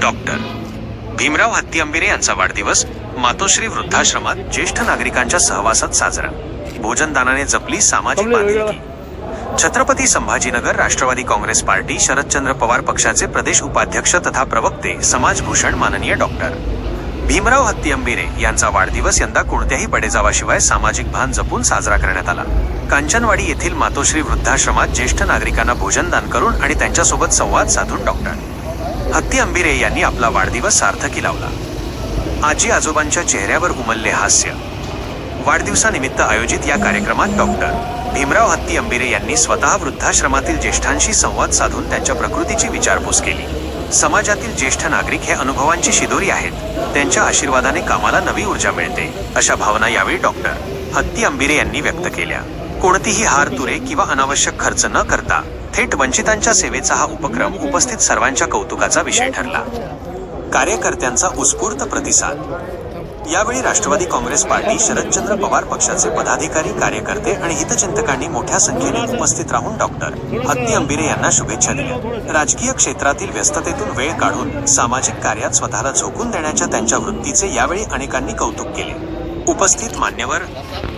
Doctor. Bhimrao हत्ती अंबिरे यांचा वाढदिवस मातोश्री वृद्धाश्रमात ज्येष्ठ नागरिकांच्या सहवासात साजरा. भोजनदानाने जपली सामाजिक बांधिलकी. छत्रपती संभाजीनगर राष्ट्रवादी काँग्रेस पार्टी शरदचंद्र पवार पक्षाचे प्रदेश उपाध्यक्ष तथा प्रवक्ते समाजभूषण माननीय डॉक्टर. भीमराव हत्ती अंबिरे यांचा वाढदिवस यंदा कोणत्याही बडेजावाशिवाय सामाजिक भान जपून साजरा करण्यात आला. कांचनवाडी येथील मातोश्री वृद्धाश्रमात ज्येष्ठ नागरिकांना भोजनदान करून आणि त्यांच्यासोबत संवाद साधून डॉक्टर. हत्ती अंबिरे यांनी आपला वाढदिवस सार्थकी लावला. आजी आजोबांच्या चेहऱ्यावर उमलले हास्य. वाढदिवसानिमित्त आयोजित या कार्यक्रमात डॉक्टर भीमराव हत्ती अंबिरे यांनी स्वतः वृद्धाश्रमातील ज्येष्ठांशी संवाद साधून त्यांच्या प्रकृतीची विचारपूस केली. समाजातील ज्येष्ठ नागरिक हे अनुभवांची शिदोरी आहेत. त्यांच्या आशीर्वादाने कामाला नवी ऊर्जा मिळते अशा भावना यावेळी डॉक्टर हत्ती अंबिरे यांनी व्यक्त केल्या. कोणतीही हार तुरे किंवा अनावश्यक खर्च न करता थेट वंचितांच्या सेवेचा हा उपक्रम उपस्थित सर्वांच्या कौतुकाचा विषय ठरला. कार्यकर्त्यांचा उत्स्फूर्त प्रतिसाद. यावेळी राष्ट्रवादी काँग्रेस पार्टी शरदचंद्र पवार पक्षाचे पदाधिकारी कार्यकर्ते आणि हितचिंतकांनी मोठ्या संख्येने उपस्थित राहून डॉक्टर हत्ती अंबिरे यांना शुभेच्छा दिल्या. राजकीय क्षेत्रातील व्यस्ततेतून वेळ काढून सामाजिक कार्यात स्वतःला झोकून देण्याच्या त्यांच्या वृत्तीचे यावेळी अनेकांनी कौतुक केले. उपस्थित मान्यवर.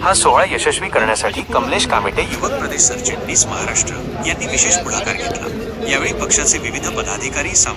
हा सोहळा यशस्वी करण्यासाठी कमलेश कामेटे युवक प्रदेश सरचिटणीस महाराष्ट्र यांनी विशेष पुढाकार घेतला. यावेळी पक्षाचे विविध पदाधिकारी साम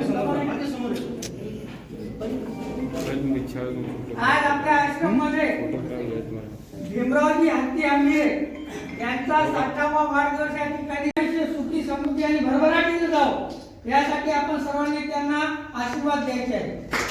आज आपल्या आश्रममध्ये भीमरावजी हत्ती आंबिरे यांचा साठावा वाढदिवस या ठिकाणी सुखी समृद्धी आणि भरभराटीने जावं. यासाठी आपण सर्वांनी त्यांना आशीर्वाद द्यायचे आहे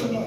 सुरू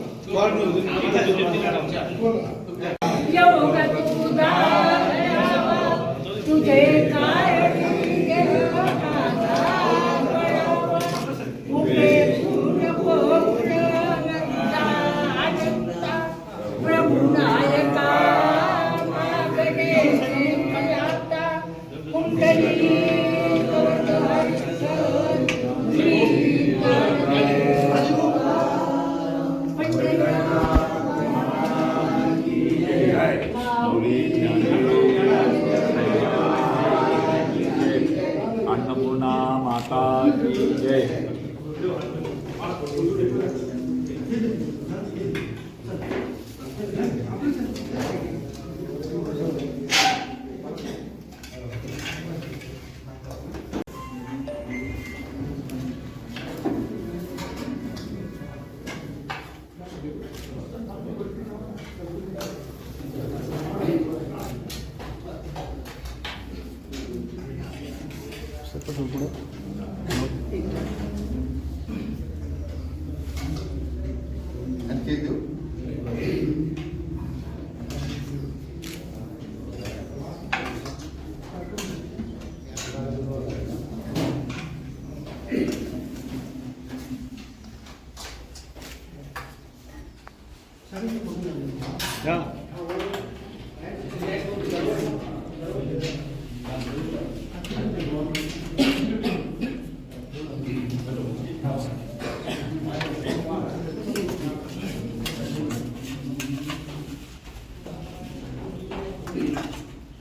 没有。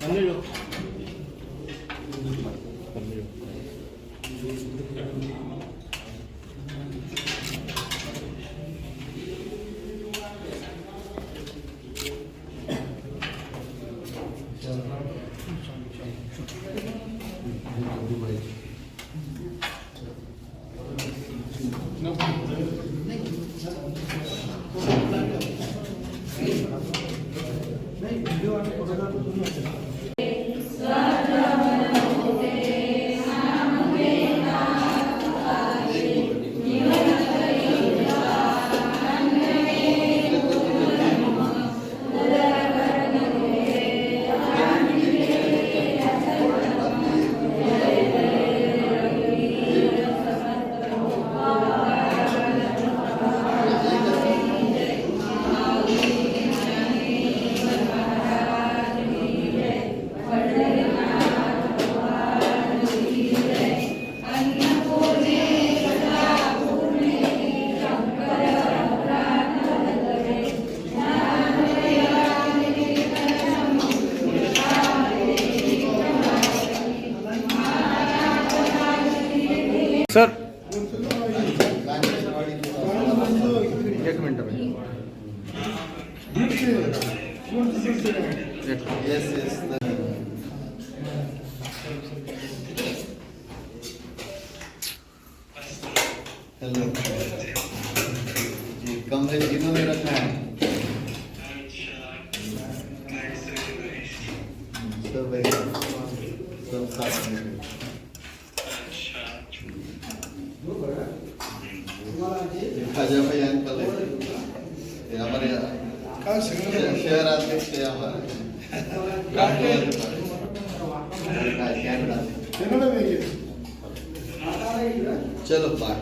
没有。Não. Não, eu acho que sir. एक मिनट येस येस हेलो जी कमरे इन्होंने रखा है। सब सब साथ में ये खाजा भाई अंकल है ये हमारे शहर शहर अध्यक्ष है हमारे चलो bye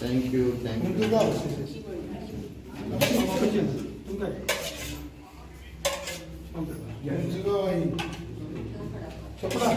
thank you thank you చెప్పడా